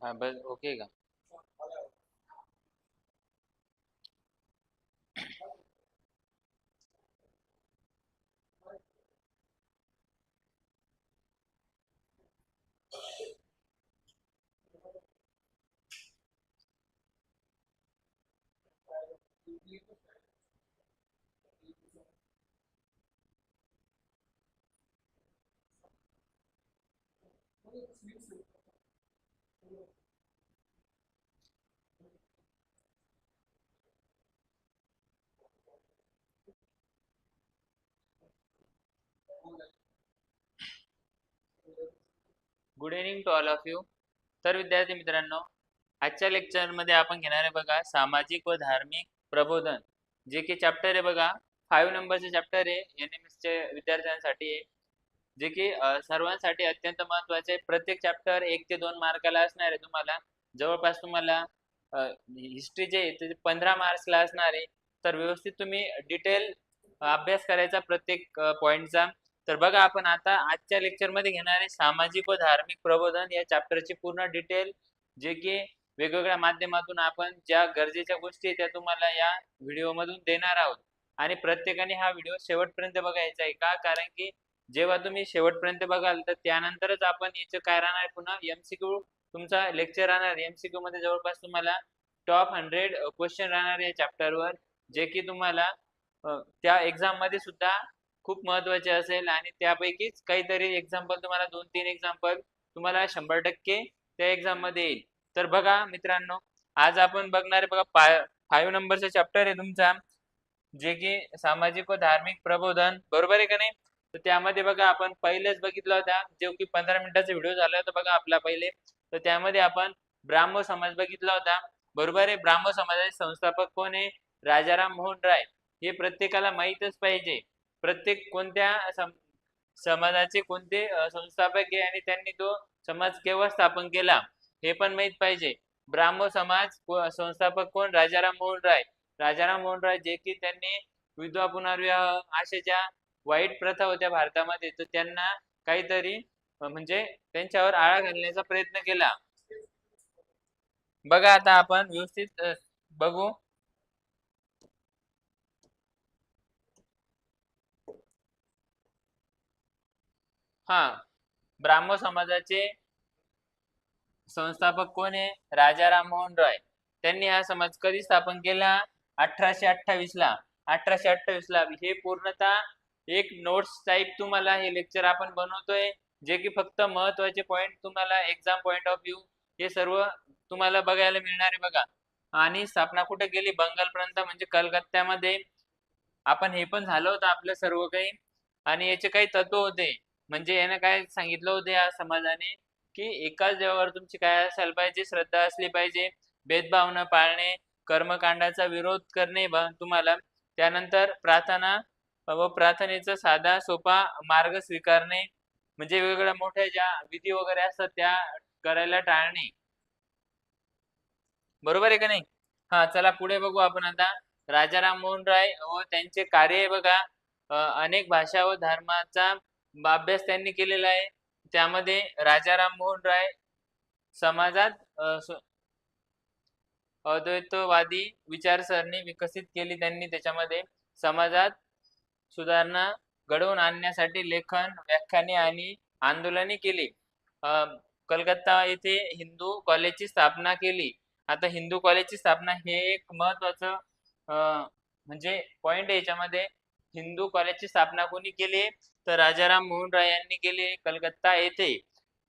हाँ बस ओके का? Good evening to all of you तर विद्यार्थी मित्रांनो आजच्या लेक्चरमध्ये आपण घेणार आहे बघा सामाजिक व धार्मिक प्रबोधन. जे की चॅप्टर आहे बघा. फाईव्ह नंबरचे चॅप्टर आहे. एन एम एसचे विद्यार्थ्यांसाठी आहे जे की सर्वांसाठी अत्यंत महत्त्वाचे आहे प्रत्येक चॅप्टर एक ते दोन मार्काला असणार आहे तुम्हाला. जवळपास तुम्हाला हिस्ट्री जे आहे पंधरा मार्क्सला असणार. आहे तर व्यवस्थित तुम्ही डिटेल अभ्यास करायचा प्रत्येक पॉईंटचा तर बघा आपण आता आजच्या लेक्चरमध्ये घेणारे सामाजिक व धार्मिक प्रबोधन या चॅप्टरची पूर्ण डिटेल जे की वेगवेगळ्या माध्यमातून आपण ज्या गरजेच्या गोष्टी आहेत त्या तुम्हाला या व्हिडिओमधून देणार आहोत. आणि प्रत्येकाने हा व्हिडिओ शेवटपर्यंत बघायचा आहे का? कारण की जेव्हा तुम्ही शेवटपर्यंत बघाल तर त्यानंतरच आपण याचं काय राहणार पुन्हा? एमसीक्यू तुमचा लेक्चर राहणार. एमसीक्यू मध्ये जवळपास तुम्हाला टॉप हंड्रेड क्वेश्चन राहणार आहे चॅप्टरवर जे की तुम्हाला त्या एक्झाममध्ये सुद्धा खूप महत्त्वाचे असेल. आणि त्यापैकीच काहीतरी एक्झाम्पल तुम्हाला दोन तीन एक्झाम्पल तुम्हाला शंभर टक्के त्या एक्झाममध्ये येईल. तर बघा मित्रांनो आज आपण बघणार आहे बघा फाईव्ह नंबरचा चॅप्टर आहे तुमचा. जे की सामाजिक व धार्मिक प्रबोधन बरोबर आहे का नाही? तर त्यामध्ये बघा आपण पहिलेच बघितला होता. जो की पंधरा मिनिटाचा व्हिडिओ झाला होता बघा आपला पहिले. तर त्यामध्ये आपण ब्राह्मो समाज बघितला होता. बरोबर आहे? ब्राह्मो समाजाचे संस्थापक कोण आहे? राजाराम मोहन राय. हे प्रत्येकाला माहीतच पाहिजे. प्रत्येक कोणत्या सम- समाजाचे कोणते संस्थापक आहे आणि त्यांनी तो समाज केव्हा स्थापन केला? हे पण माहीत पाहिजे. ब्राह्मो समाज को- संस्थापक कोण? राजाराम मोहन राय. राजाराम मोहन राय जे की त्यांनी विधवा पुनर्विवाह अशाच्या वाईट प्रथा होत्या भारतामध्ये तर त्यांना काहीतरी म्हणजे त्यांच्यावर आळा घालण्याचा प्रयत्न केला. बघा आता आपण व्यवस्थित बघू. हा ब्राह्मो समाजाचे संस्थापक कोण आहे? राजा मोहन रॉय. त्यांनी हा समाज कधी स्थापन केला? अठराशे अठ्ठावीस ला. अठराशे अठ्ठावीस ला. हे पूर्णतः एक नोट्स टाईप तुम्हाला हे लेक्चर आपण बनवतोय जे की फक्त महत्त्वाचे पॉइंट तुम्हाला एक्झाम पॉइंट ऑफ व्ह्यू हे सर्व तुम्हाला बघायला मिळणार आहे बघा. आणि स्थापना कुठे गेली बंगाल प्रांत म्हणजे कलकत्त्यामध्ये. आपण हे पण झालं होतं आपलं सर्व काही. आणि याचे काही तत्व होते. म्हणजे याने काय सांगितलं होतं या समाजाने? की एकाच देवावर तुमची काय असायला पाहिजे? श्रद्धा असली पाहिजे. भेदभाव न पाळणे कर्मकांडाचा विरोध करणे तुम्हाला. त्यानंतर प्रार्थना व प्रार्थनेचा साधा सोपा मार्ग स्वीकारणे म्हणजे वेगवेगळ्या मोठ्या ज्या विधी वगैरे असतात त्या करायला टाळणे. बरोबर आहे का नाही? हा चला पुढे बघू आपण आता. राजाराम मोहन राय व त्यांचे कार्य बघा अनेक भाषा व धर्माचा अभ्यास त्यांनी केलेला आहे. त्यामध्ये राजाराम मोहन राय समाजात अद्वैतवादी विचारसरणी विकसित केली त्यांनी त्याच्यामध्ये. समाजात सुधारणा घडवून आणण्यासाठी लेखन व्याख्याने आणि आंदोलने केली. कलकत्ता येथे हिंदू कॉलेजची स्थापना केली. आता हिंदू कॉलेजची स्थापना हे एक महत्वाचं म्हणजे पॉइंट याच्यामध्ये हिंदू कॉलेजची स्थापना कोणी केली? तर राजाराम मोहन राय यांनी केली कलकत्ता येथे.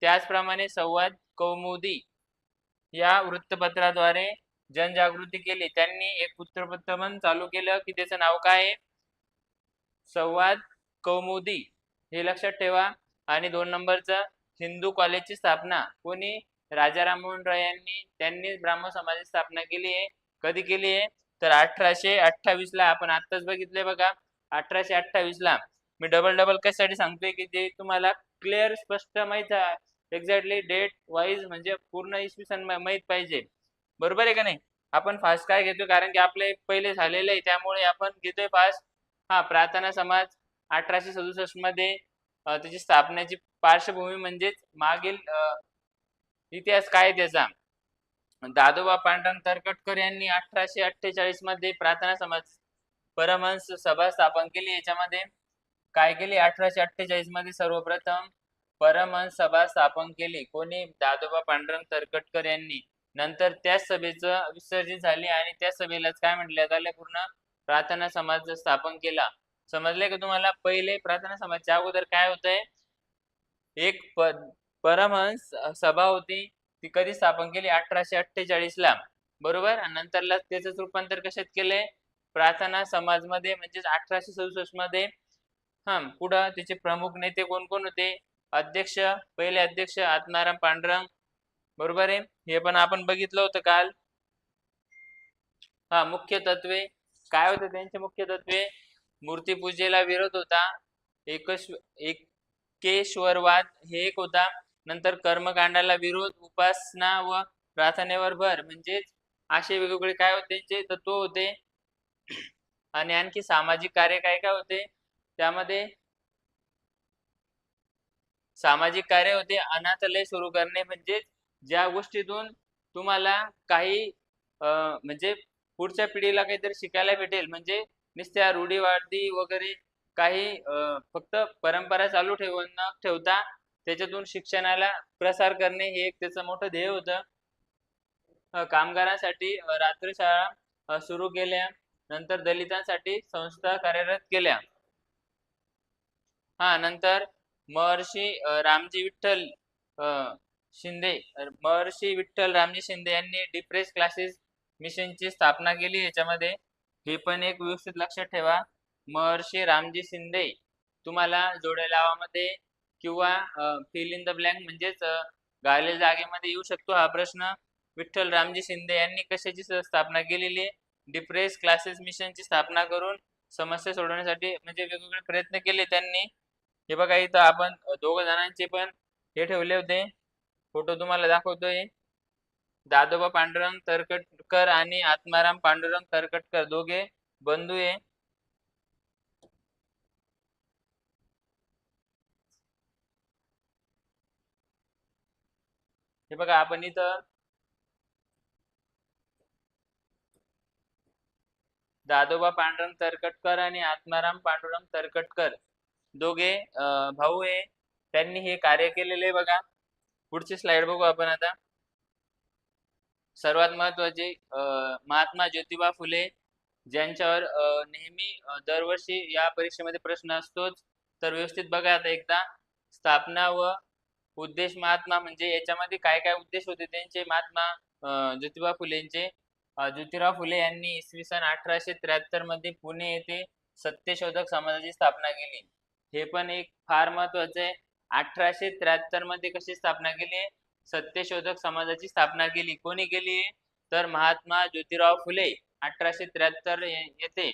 त्याचप्रमाणे संवाद कौमुदी या वृत्तपत्राद्वारे जनजागृती केली. त्यांनी एक वृत्तपत्र पण चालू केलं की त्याचं नाव काय आहे? संवाद कौमुदी हे लक्षात ठेवा. आणि दोन नंबरचं हिंदू कॉलेजची स्थापना. कोणी? राजा राममोहन राय यांनी. त्यांनी ब्राह्मण समाजाची स्थापना केली आहे. कधी केली आहे? तर अठराशे अठ्ठावीस ला आपण आताच बघितले बघा. अठराशे अठ्ठावीस ला मी डबल डबल कशासाठी सांगतोय की जे तुम्हाला क्लिअर स्पष्ट माहीत आहे. एक्झॅक्टली डेट वाईज म्हणजे पूर्ण इसवी सन माहीत माहीत पाहिजे. बरोबर आहे का नाही? आपण फास्ट काय घेतोय? कारण की आपले पहिले झालेले आहे. त्यामुळे आपण घेतोय फास्ट हा प्रार्थना समाज अठराशे सदुसष्टमध्ये त्याची स्थापनेची पार्श्वभूमी म्हणजेच मागील इतिहास काय आहे त्याचा? दादोबा पांडुरंग तरकटकर यांनी अठराशे अठ्ठेचाळीसमध्ये प्रार्थना समाज परमहंस सभा स्थापन केली. याच्यामध्ये काय केली? अठराशे अठ्ठेचाळीसमध्ये सर्वप्रथम परमहंस सभा स्थापन केली. कोणी? दादोबा पांडुरंग तरकटकर यांनी. नंतर त्याच सभेचं विसर्जित झाले आणि त्या सभेलाच काय म्हटलं? आलं पूर्ण प्रार्थना समाज स्थापन केला समजले का तुम्हाला? पहिले प्रार्थना समाजच्या अगोदर काय होतंय? एक परमहंस सभा होती ती कधी स्थापन केली? अठराशे अठ्ठेचाळीस ला. बरोबर? नंतरला त्याच रूपांतर कशात केले प्रार्थना समाजमध्ये म्हणजेच अठराशे सदुसष्टमध्ये. हा पुढं त्याचे प्रमुख नेते कोण कोण होते? अध्यक्ष पहिले अध्यक्ष आत्माराम पांडुरंग. बरोबर आहे? हे पण आपण बघितलं होतं काल. हा मुख्य तत्वे काय होते त्यांचे मुख्य तत्वे? मूर्तीपूजेला विरोध होता. एकश एकेश्वरवाद हे एक होता. नंतर कर्मकांडाला विरोध उपासना व प्रार्थनेवर भर. म्हणजेच असे वेगवेगळे काय होते? त्यांचे तत्व होते. आणि आणखी सामाजिक कार्य काय काय होते? त्यामध्ये सामाजिक कार्य होते. अनाथालय सुरू करणे. म्हणजेच ज्या गोष्टीतून तुम्हाला काही अं, म्हणजे पुढच्या पिढीला काहीतरी शिकायला भेटेल. म्हणजे नुसत्या रूढीवादी वगैरे काही फक्त परंपरा चालू ठेवून न ठेवता त्याच्यातून शिक्षणाला प्रसार करणे हे एक त्याचं मोठं ध्येय होतं. कामगारांसाठी रात्र शाळा सुरू केल्या नंतर दलितांसाठी संस्था कार्यरत केल्या. हा नंतर महर्षी रामजी विठ्ठल अं, शिंदे महर्षी विठ्ठल रामजी शिंदे यांनी डिप्रेस क्लासेस मिशनची स्थापना केली. याच्यामध्ये हे पण एक व्यवस्थित लक्षात ठेवा. महर्षी रामजी शिंदे तुम्हाला जोड्या लावामध्ये किंवा फिल इन द ब्लँक म्हणजेच अं, जागेमध्ये येऊ शकतो हा प्रश्न. विठ्ठल रामजी शिंदे यांनी कशाची स्थापना केलेली आहे? डिप्रेस क्लासेस मिशनची स्थापना करून समस्या सोडवण्यासाठी म्हणजे वेगवेगळे प्रयत्न केले त्यांनी. हे बघा इथं आपण दोघ जणांचे पण हे ठेवले होते. फोटो तुम्हाला दाखवतोय. दादोबा पांडुरंग तरकटकर आणि आत्माराम पांडुरंग तरकटकर दोघे बंधू आहे हे बघा आपण इथं दादोबा पांडुरंग तरकटकर आणि आत्माराम पांडुरंग तरकटकर दोघे भाऊ आहे त्यांनी हे कार्य केलेले आहे बघा. पुढची स्लाइड बघू आपण आता. सर्वात महत्त्वाचे अं, महात्मा ज्योतिबा फुले ज्यांच्यावर नेहमी दरवर्षी या परीक्षेमध्ये प्रश्न असतोच. तर व्यवस्थित बघा आता एकदा. स्थापना व उद्देश महात्मा म्हणजे याच्यामध्ये काय काय उद्देश होते त्यांचे? महात्मा ज्योतिबा फुलेंचे. ज्योतिराव फुले यांनी इसवी सन अठराशे त्र्याहत्तरमध्ये पुणे येथे सत्यशोधक समाजाची स्थापना केली. हे पण एक फार महत्वाचं आहे. अठराशे त्र्याहत्तरमध्ये कशी स्थापना केली? आहे सत्यशोधक समाजाची स्थापना केली. कोणी केली? तर महात्मा ज्योतिराव फुले अठराशे त्र्याहत्तर येथे.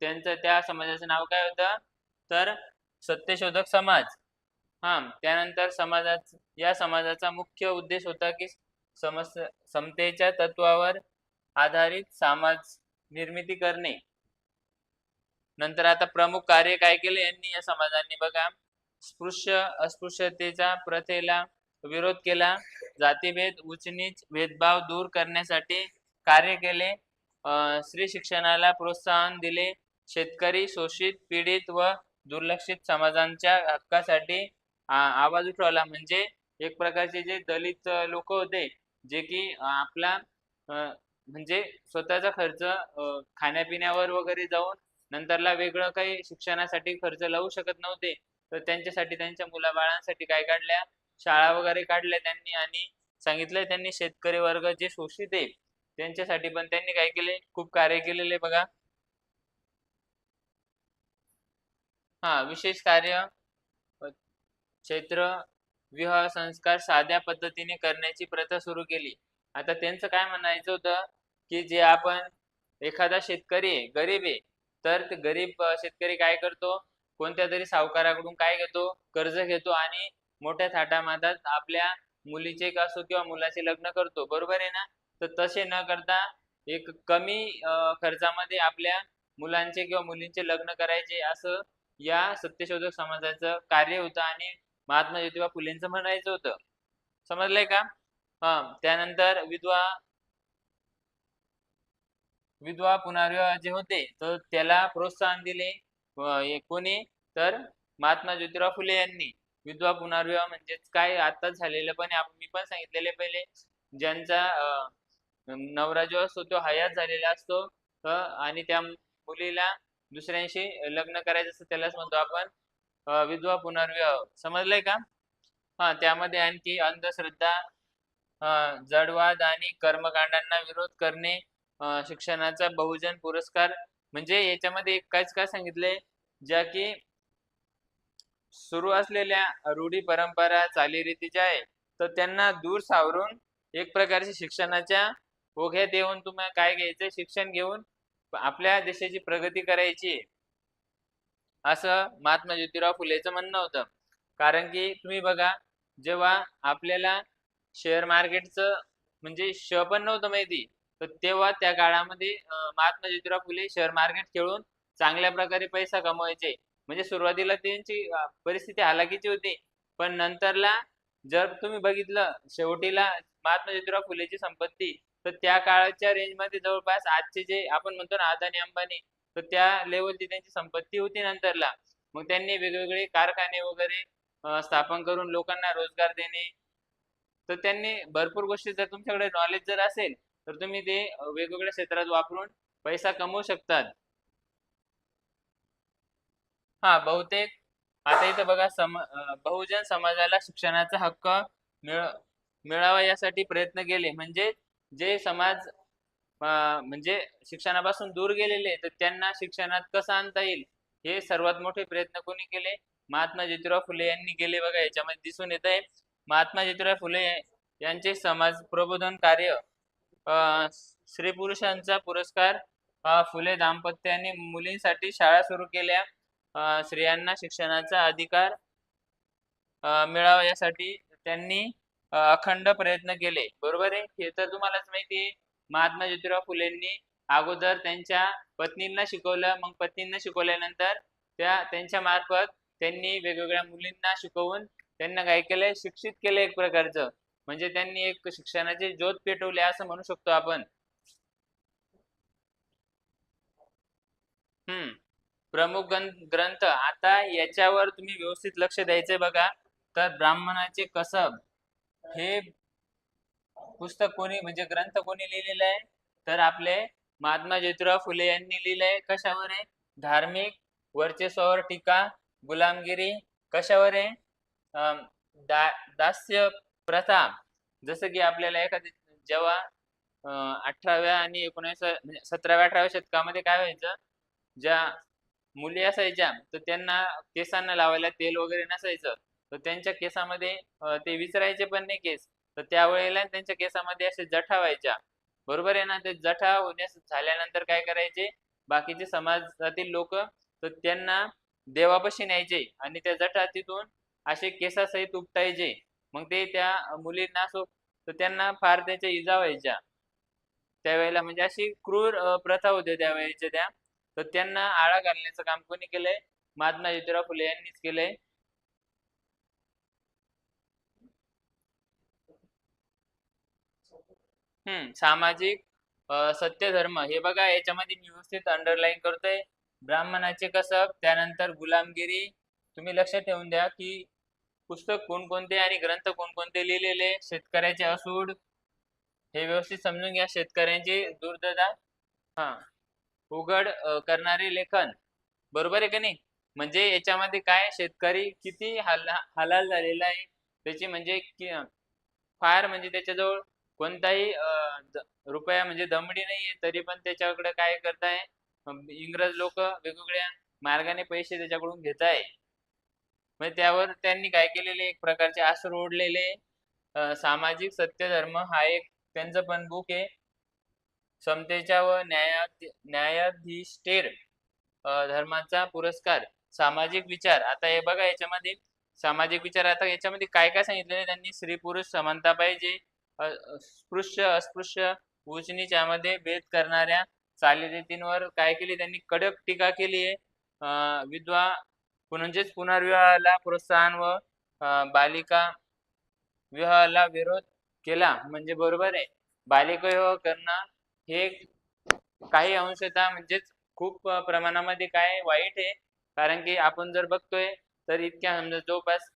त्यांचं त्या समाजाचं नाव काय होतं? तर सत्यशोधक समाज. हा त्यानंतर समाजात या समाजाचा मुख्य उद्देश होता की समस समतेच्या तत्वावर आधारित समाज निर्मिती करणे. नंतर आता प्रमुख कार्य काय केले यांनी या समाजांनी बघा. स्पृश्य अस्पृश्यतेच्या प्रथेला विरोध केला. जातीभेद उचनीच भेदभाव दूर करण्यासाठी कार्य केले. स्त्री शिक्षणाला प्रोत्साहन दिले. शेतकरी शोषित पीडित व दुर्लक्षित समाजांच्या हक्कासाठी आवाज उठवला. म्हणजे एक प्रकारचे जे दलित लोक होते जे की आपला म्हणजे स्वतःचा खर्च खाण्यापिण्यावर वगैरे जाऊन नंतरला वेगळं काही शिक्षणासाठी खर्च लावू शकत नव्हते. तर त्यांच्यासाठी त्यांच्या मुलाबाळांसाठी काय काढल्या? शाळा वगैरे काढल्या त्यांनी आणि सांगितलंय त्यांनी शेतकरी वर्ग जे शोषित आहे त्यांच्यासाठी पण त्यांनी काय केले? खूप कार्य केलेले बघा. हा विशेष कार्य क्षेत्र विवाह संस्कार साध्या पद्धतीने करण्याची प्रथा सुरू केली. आता त्यांचं काय म्हणायचं होतं की जे आपण एखादा शेतकरी आहे गरीब आहे तर ते गरीब शेतकरी काय करतो? कोणत्या तरी सावकाराकडून काय घेतो? कर्ज घेतो आणि मोठ्या थाटामाटात आपल्या मुलीचे असो किंवा मुलाचे लग्न करतो. बरोबर आहे ना? तर तसे न करता एक कमी खर्चामध्ये आपल्या मुलांचे किंवा मुलींचे लग्न करायचे असं या सत्यशोधक समाजाचं कार्य होतं आणि महात्मा ज्योतिबा फुलेंचं म्हणायचं होतं. समजलंय का? हा त्यानंतर विधवा विधवा पुनर्विवाह जे होते तर त्याला प्रोत्साहन दिले कोणी? तर महात्मा ज्योतिराव फुले यांनी. विधवा पुनर्विवाह म्हणजेच काय आताच झालेलं पण आपण मी पण सांगितलेले पहिले ज्यांचा नवरा जो असतो तो हयात झालेला असतो. आणि त्या मुलीला दुसऱ्यांशी लग्न करायचं असतं त्यालाच म्हणतो आपण विधवा पुनर्विवाह. समजलंय का? हा त्यामध्ये आणखी अंधश्रद्धा जडवाद आणि कर्मकांडांना विरोध करणे शिक्षणाचा बहुजन पुरस्कार. म्हणजे याच्यामध्ये काहीच काय सांगितलंय? ज्या की सुरू असलेल्या रूढी परंपरा चालीरीती ज्या आहे तर त्यांना दूर सावरून एक प्रकारचे शिक्षणाच्या ओघ्यात येऊन तुम्हाला काय घ्यायचं? शिक्षण घेऊन आपल्या देशाची प्रगती करायची असं महात्मा ज्योतिराव फुलेचं म्हणणं होतं. कारण की तुम्ही बघा जेव्हा आपल्याला शेअर मार्केटचं म्हणजे श पण नव्हतं माहिती तर तेव्हा त्या काळामध्ये महात्मा ज्योतिराव फुले शेअर मार्केट खेळून चांगल्या प्रकारे पैसा कमवायचे. म्हणजे सुरुवातीला त्यांची परिस्थिती हालाकीची होती. पण नंतरला जर तुम्ही बघितलं शेवटीला महात्मा ज्योतिराव फुलेची संपत्ती तर त्या काळाच्या रेंजमध्ये जवळपास आजचे जे आपण म्हणतो ना अदानी अंबानी तर त्या लेवलची त्यांची संपत्ती होती नंतरला. मग त्यांनी वेगवेगळे कारखाने वगैरे स्थापन करून लोकांना रोजगार देणे. तर त्यांनी भरपूर गोष्टी जर तुमच्याकडे नॉलेज जर असेल तर तुम्ही ते वेगवेगळ्या क्षेत्रात वापरून पैसा कमवू शकतात. हा बहुतेक. आता इथं बघा सम बहुजन समाजाला शिक्षणाचा हक्क मिळ मिळावा यासाठी प्रयत्न केले. म्हणजे जे समाज म्हणजे शिक्षणापासून दूर गेलेले तर त्यांना शिक्षणात कसं आणता येईल? हे सर्वात मोठे प्रयत्न कोणी केले? महात्मा ज्योतिराव फुले यांनी केले बघा याच्यामध्ये दिसून येत आहे. महात्मा ज्योतिराव फुले यांचे समाज प्रबोधन कार्य अं, स्त्री पुरुषांचा पुरस्कार फुले दाम्पत्याने मुलींसाठी शाळा सुरू केल्या. स्त्रियांना शिक्षणाचा अधिकार मिळावा यासाठी त्यांनी अखंड प्रयत्न केले. बरोबर आहे? हे तर तुम्हालाच माहिती आहे. महात्मा ज्योतिराव फुलेंनी अगोदर त्यांच्या पत्नींना शिकवलं. मग पत्नींना शिकवल्यानंतर त्या त्यांच्या मार्फत त्यांनी वेगवेगळ्या मुलींना शिकवून त्यांना काय केलंय? शिक्षित केलं एक प्रकारचं. म्हणजे त्यांनी एक शिक्षणाची ज्योत पेटवली असं म्हणू शकतो आपण. हम्म. प्रमुख ग्रंथ. आता याच्यावर तुम्ही व्यवस्थित लक्ष द्यायचंय बघा. तर ब्राह्मणाचे कसब हे पुस्तक कोणी म्हणजे ग्रंथ कोणी लिहिलेला आहे? तर आपले महात्मा ज्योतिराव फुले यांनी लिहिलंय. कशावर आहे? धार्मिक वर्चस्वावर टीका गुलामगिरी. कशावर आहे? अं, दा दास्य प्रथा. जसं की आपल्याला एखादी जेव्हा अठराव्या आणि एकोणीस म्हणजे सतराव्या अठराव्या शतकामध्ये काय व्हायचं? ज्या मुली असायच्या तर त्यांना केसांना लावायला तेल वगैरे नसायचं. तर त्यांच्या केसामध्ये ते विचरायचे पण नाही केस. तर त्यावेळेला त्यांच्या केसामध्ये असे जठा व्हायच्या. बरोबर आहे ना? ते जठा होण्यास झाल्यानंतर काय करायचे? बाकीचे समाजातील लोक तर त्यांना देवापाशी न्यायचे आणि त्या जठा तिथून असे केसासहित उपटायचे. मग ते त्या मुलींना असो तर त्यांना फार त्याच्या इजा व्हायच्या. त्यावेळेला म्हणजे अशी क्रूर प्रथा होत्या त्यावेळेच्या त्या. तर त्यांना आळा घालण्याचं काम कोणी केलंय? महात्मा ज्योतिराव फुले यांनीच केलंय. हम्म सामाजिक सत्य धर्म हे बघा याच्यामध्ये मी व्यवस्थित अंडरलाईन करतोय. ब्राह्मणाचे कसब त्यानंतर गुलामगिरी. तुम्ही लक्षात ठेवून द्या की पुस्तक कोणकोणते आणि ग्रंथ कोणकोणते लिहिलेले शेतकऱ्याचे असूड. हे व्यवस्थित समजून घ्या शेतकऱ्यांची दुर्ददा हा. उघड करणारे लेखन. बरोबर आहे का नाही? म्हणजे याच्यामध्ये काय? शेतकरी किती हाल हलाल झालेला आहे? त्याची म्हणजे फार म्हणजे त्याच्याजवळ कोणताही रुपया म्हणजे दमडी नाहीये तरी पण त्याच्याकडे काय करताय? इंग्रज लोक वेगवेगळ्या मार्गाने पैसे त्याच्याकडून घेत आहे म्हणजे त्यावर त्यांनी काय केलेले? एक प्रकारचे आसर ओढलेले. सामाजिक सत्य धर्म हा एक त्यांचं पण बुक आहे. समतेच्या व न्याया न्यायाधिष्ठेर धर्माचा पुरस्कार सामाजिक विचार. आता हे बघा याच्यामध्ये सामाजिक विचार. आता याच्यामध्ये काय काय सांगितलेलं त्यांनी स्त्री पुरुष समानता पाहिजे स्पृश्य अस्पृश्य उचनीच्यामध्ये यामध्ये भेद करणाऱ्या चालीरीतींवर काय केली? त्यांनी कडक टीका केली आहे. अं, विधवा म्हणजेच पुनर्विवाहाला प्रोत्साहन व बालिका विवाहाला विरोध केला. म्हणजे बरोबर आहे. बालिका विवाह करणं हे काही अंशतः म्हणजेच खूप प्रमाणामध्ये काय वाईट आहे. कारण की आपण जर बघतोय तर इतक्या समजा जवळपास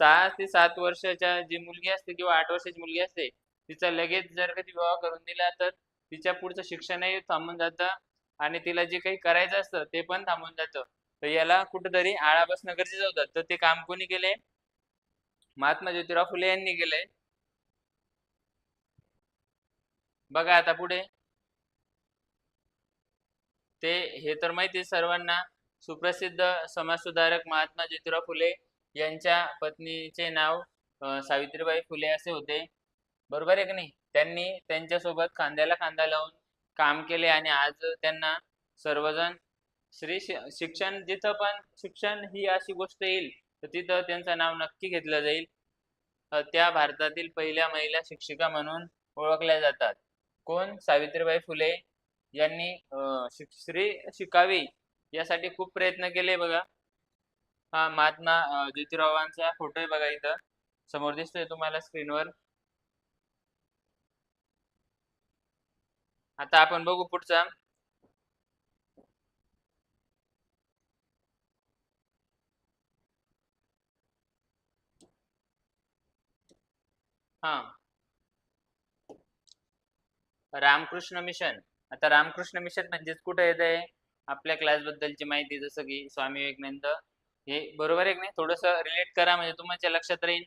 सहा ते सात वर्षाच्या जी मुलगी असते किंवा आठ वर्षाची मुलगी असते तिचा लगेच जर कधी विवाह करून दिला तर तिच्या पुढचं शिक्षणही थांबून जातं आणि तिला जे काही करायचं असतं ते पण थांबून जातं. तर याला कुठंतरी आळा बसणं गरजेचं होतं तर ते काम कोणी केले महात्मा ज्योतिराव फुले यांनी केलंय. बघा आता पुढे. ते हे तर माहिती सर्वांना. सुप्रसिद्ध समाजसुधारक महात्मा ज्योतिराव फुले यांच्या पत्नीचे नाव सावित्रीबाई फुले असे होते. बरोबर आहे की नाही? त्यांनी त्यांच्यासोबत खांद्याला खांदा लावून काम केले आणि आज त्यांना सर्वजण श्री शिक्षण जिथं पण शिक्षण ही अशी गोष्ट येईल तर तिथं त्यांचं नाव नक्की घेतलं जाईल. त्या भारतातील पहिल्या महिला शिक्षिका म्हणून ओळखल्या जातात. कोण? सावित्रीबाई फुले यांनी श्री शिकावी यासाठी खूप प्रयत्न केले बघा. हा महात्मा ज्योतिरावांचा फोटो आहे बघा इथं. समोर दिसतोय तुम्हाला स्क्रीनवर आता आपण बघू पुढचा. हा. रामकृष्ण मिशन. आता रामकृष्ण मिशन म्हणजेच कुठे येत आहे आपल्या क्लास बद्दलची माहिती जसं की स्वामी विवेकानंद. हे बरोबर आहे की नाही? थोडस रिलेट करा म्हणजे तुमच्या लक्षात राहील.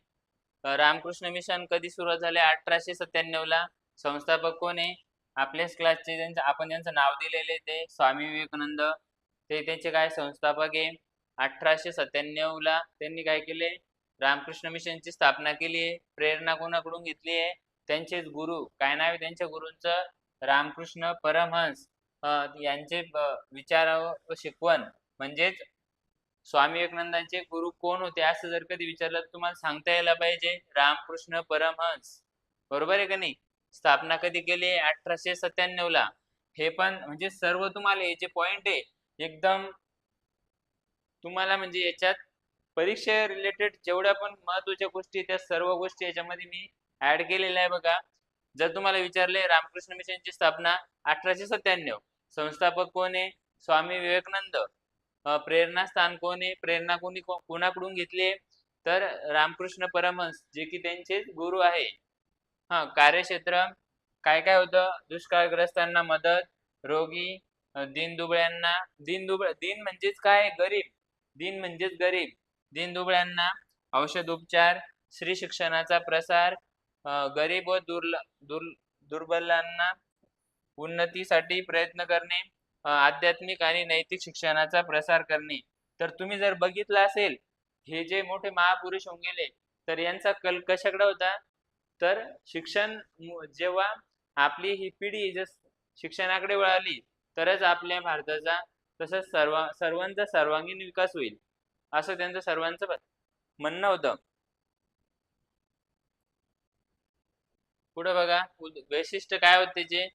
रामकृष्ण मिशन कधी सुरुवात झाले अठराशे सत्त्याण्णव ला संस्थापक कोण आहे? आपल्याच क्लासचे ज्यांचं आपण ज्यांचं नाव दिलेले ते स्वामी विवेकानंद. ते त्यांचे काय संस्थापक आहे? अठराशे सत्त्याण्णव ला त्यांनी काय केले रामकृष्ण मिशनची स्थापना केली आहे. प्रेरणा कोणाकडून घेतली आहे? त्यांचेच गुरु. काय नाव आहे त्यांच्या गुरूंचं? रामकृष्ण परमहंस यांचे विचार व शिकवण. म्हणजेच स्वामी विवेकानंदांचे गुरु कोण होते असं जर कधी विचारलं तर तुम्हाला सांगता यायला पाहिजे रामकृष्ण परमहंस. बरोबर आहे का नाही? स्थापना कधी केली? अठराशे सत्त्याण्णव ला. हे पण म्हणजे सर्व तुम्हाला हे जे पॉइंट आहे एकदम तुम्हाला म्हणजे याच्यात परीक्षे रिलेटेड जेवढ्या पण महत्त्वाच्या गोष्टी त्या सर्व गोष्टी याच्यामध्ये मी ऍड केलेल्या आहे बघा. जर तुम्हाला विचारले रामकृष्ण मिशनची स्थापना अठराशे सत्त्याण्णव संस्थापक कोण आहे? स्वामी विवेकानंद. प्रेरणा प्रेरणास्थान कोण आहे? प्रेरणा कोणी कोणाकडून घेतली तर रामकृष्ण परमहंस जे की त्यांचे गुरु आहे. हा कार्यक्षेत्र काय काय होतं? दुष्काळग्रस्तांना मदत रोगी दिनदुबळ्यांना दीनदुबळ्यांना दीनदुबळ दीन म्हणजेच काय? गरीब. दीन म्हणजेच गरीब. दीनदुबळ्यांना औषध उपचार स्त्री शिक्षणाचा प्रसार गरीब व दुर्ल दुर् दुर्बलांना उन्नतीसाठी प्रयत्न करणे आध्यात्मिक आणि नैतिक शिक्षणाचा प्रसार करणे. तर तुम्ही जर बघितलं असेल हे जे मोठे महापुरुष होऊन गेले तर यांचा कल कशाकडे होता? तर शिक्षण जेव्हा आपली ही पिढी जर शिक्षणाकडे वळाली तरच आपल्या भारताचा तसंच सर्व सर्वांचा सर्वांगीण विकास होईल असं त्यांचं सर्वांचं म्हणणं होतं. पुढे बघा वैशिष्ट्य काय होते जे?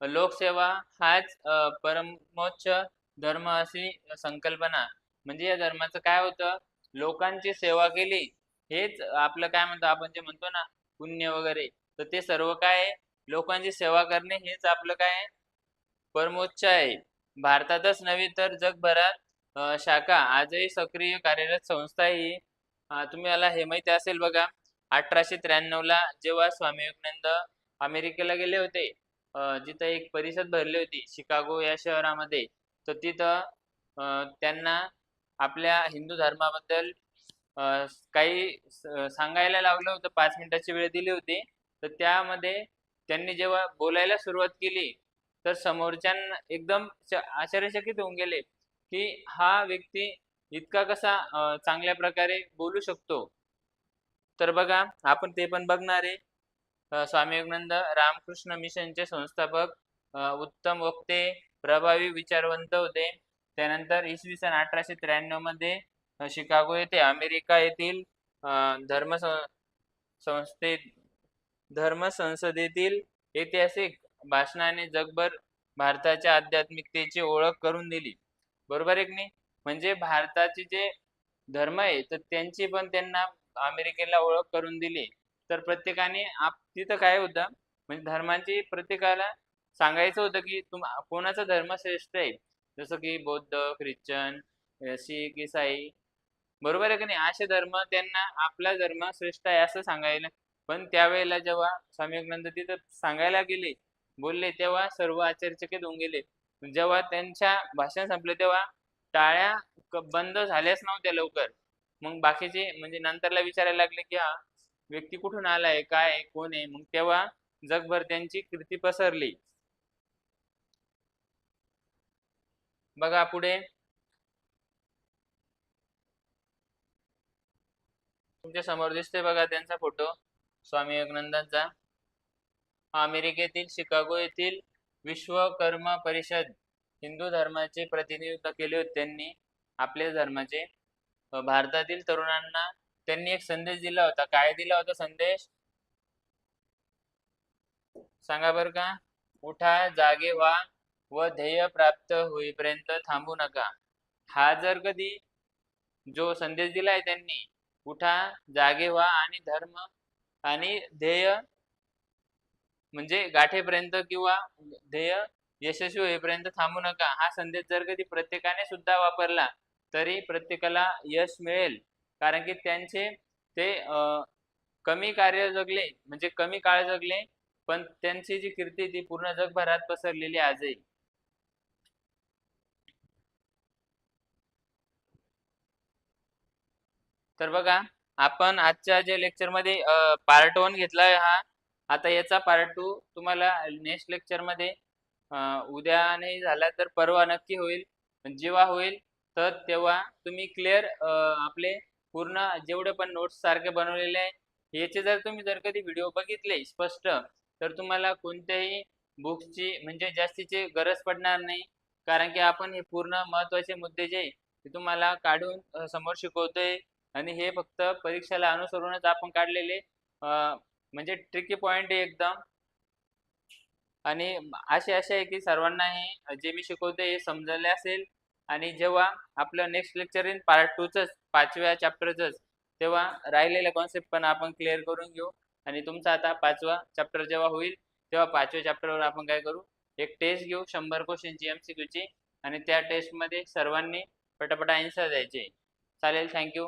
लोकसेवा हाच परमोच्च धर्म अशी संकल्पना. म्हणजे या धर्माचं काय होतं? लोकांची सेवा केली हेच आपलं काय म्हणतो आपण जे म्हणतो ना पुण्य वगैरे तर ते सर्व काय आहे? लोकांची सेवा करणे हेच आपलं काय परमोच्च आहे. भारतातच नव्हे तर जगभरात शाखा आजही सक्रिय कार्यरत संस्था ही तुम्ही तुम्हाला हे माहिती असेल बघा. अठराशे त्र्याण्णव ला जेव्हा स्वामी विवेकानंद अमेरिकेला गेले होते जिथं एक परिषद भरली होती शिकागो या शहरामध्ये तर तिथं त्यांना आपल्या हिंदू धर्माबद्दल काही सांगायला लावलं होतं पाच मिनिटाची वेळ दिली होती तर त्यामध्ये त्यांनी जेव्हा बोलायला सुरुवात केली तर समोरच्यां एकदम आश्चर्यचकित होऊन गेले की हा व्यक्ती इतका कसा चांगल्या प्रकारे बोलू शकतो. तर बघा आपण ते पण बघणार आहे. स्वामी विवेकानंद रामकृष्ण मिशनचे संस्थापक उत्तम वक्ते प्रभावी विचारवंत होते. त्यानंतर इसवी सन अठराशे त्र्याण्णवमध्ये शिकागो येथे अमेरिका येथील धर्म संस्थेत धर्म संसदेतील ऐतिहासिक भाषणाने जगभर भारताच्या आध्यात्मिकतेची ओळख करून दिली. बरोबर एक नाही? म्हणजे भारताचे जे धर्म आहे तर त्यांची पण त्यांना अमेरिकेला ओळख करून दिली. तर प्रत्येकाने आप तिथं काय होतं म्हणजे धर्मांची प्रत्येकाला सांगायचं होतं की तुम कोणाचा धर्म श्रेष्ठ आहे? जसं की बौद्ध ख्रिश्चन शीख इसाई. बरोबर आहे की नाही? असे धर्म त्यांना आपला धर्म श्रेष्ठ आहे असं सांगायला. पण त्यावेळेला जेव्हा स्वामी विवेकानंद तिथं सांगायला गेले बोलले तेव्हा सर्व आश्चर्यचकित होऊन गेले. जेव्हा त्यांच्या भाषण संपले तेव्हा टाळ्या बंद झाल्याच नव्हत्या लवकर. मग बाकीचे म्हणजे नंतरला विचारायला लागले की हा व्यक्ती कुठून आलाय? काय कोण आहे? मग तेव्हा जगभर त्यांची कीर्ती पसरली. बघा पुढे. तुमच्यासमोर दिसतोय बघा त्यांचा फोटो. स्वामी विवेकानंदांचा. अमेरिकेतील शिकागो येथील विश्वकर्म परिषद हिंदू धर्माचे प्रतिनिधित्व केले होते. त्यांनी आपल्या धर्माचे भारतातील तरुणांना त्यांनी एक संदेश दिला होता. काय दिला होता संदेश? सांगा बर का. उठा जागे व्हा व ध्येय प्राप्त होईपर्यंत थांबू नका. हा जर कधी जो संदेश दिलाय त्यांनी उठा जागे व्हा आणि धर्म आणि ध्येय म्हणजे गाठेपर्यंत किंवा ध्येय यशस्वी होईपर्यंत थांबू नका. हा संदेश जर कधी प्रत्येकाने सुद्धा वापरला तरी प्रत्येकाला यश मिळेल. कारण की त्यांचे ते कमी कार्य जगले म्हणजे कमी काळ जगले पण त्यांची जी कीर्ती ती पूर्ण जगभरात पसरलेली आजही. तर बघा आपण आजच्या जे लेक्चरमध्ये पार्ट वन घेतलाय हा आता याचा पार्ट टू तुम्हाला नेक्स्ट लेक्चरमध्ये उद्या नाही झाला तर परवा नक्की होईल. जेव्हा होईल तर तेव्हा तुम्ही क्लिअर आपले पूर्ण जेवढे पण नोट्स सारखे बनवलेले आहे याचे जर तुम्ही जर कधी व्हिडिओ बघितले स्पष्ट तर तुम्हाला कोणत्याही बुक्सची म्हणजे जास्तीची गरज पडणार नाही. कारण की आपण हे पूर्ण महत्त्वाचे मुद्दे जे ते तुम्हाला काढून समोर शिकवतोय. आणि हे फक्त परीक्षेला अनुसरूनच आपण काढलेले म्हणजे ट्रिकी पॉइंट आहे एकदम. आणि असे असे आहे की सर्वांना हे जे मी शिकवतोय हे समजले असेल. आणि जेव्हा आपलं नेक्स्ट लेक्चर येईल पार्ट टूचंच पाचव्या चॅप्टरचंच तेव्हा राहिलेल्या कॉन्सेप्ट पण आपण क्लिअर करून घेऊ. आणि तुमचा आता पाचवा चॅप्टर जेव्हा होईल तेव्हा पाचव्या चॅप्टरवर आपण काय करू? एक टेस्ट घेऊ शंभर क्वेश्चनची एम सी क्यूची आणि त्या टेस्टमध्ये सर्वांनी पटापटा आन्सर द्यायचे. चालेल थँक्यू